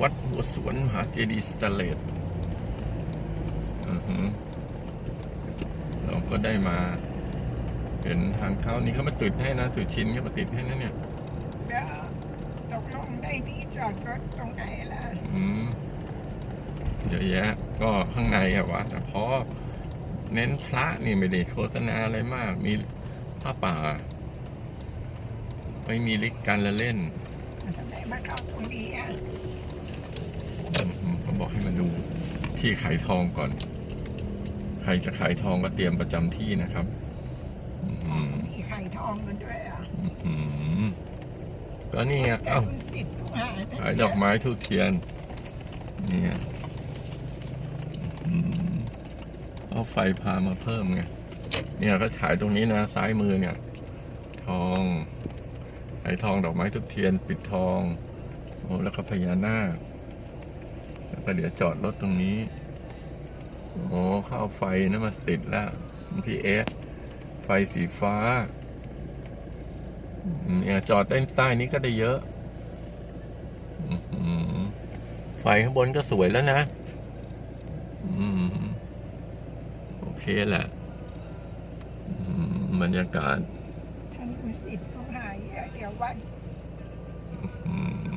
วัดหัวสวนมหาเจดีย์สแตนเลสอือหือเราก็ได้มาเห็นทางเข้านี่เขามาติดให้นะสุชินเขามาติดให้นะเนี่ยแล้วตกลงได้ที่จอดรถตรงไหนล่ะอืมเยอะแยะ ก็ข้างในอะวัดอะเพราะเน้นพระนี่ไม่ได้โฆษณาอะไรมาก มีผ้าป่า ไม่มีลิกกันละเล่นทำไมมาเข้าตรงนี้อะ อืมเขาบอกให้มา ดูที่ขายทองก่อน ใครจะขายทองก็เตรียมประจำที่นะครับอืมมีไข่ทองกันด้วยอะอืมก็นี่ไงแต่เอ้าคุณสิทธิ์ลูกหาขายดอกไม้ทูบเทียนเนี่ยอืมเอาไฟพามาเพิ่มไงเนี่ยก็ฉายตรงนี้นะซ้ายมือเนี่ย ทองไอ้ทองดอกไม้ทุกเทียน ปิดทองโอ้แล้วก็พญานาคแล้ว ก็เดี๋ยวจอดรถตรงนี้ โอ้เข้าเอาไฟนะมาติดแล้วพี่เอสไฟสีฟ้า เนี่ยจอดด้านใต้นี้ก็ได้เยอะอื้อหือไฟข้างบนก็สวยแล้วนะอืมโอเคแหละอืมบรรยากาศท่านคุณสิทธิ์ลูกหาเดี๋ยววัดอืม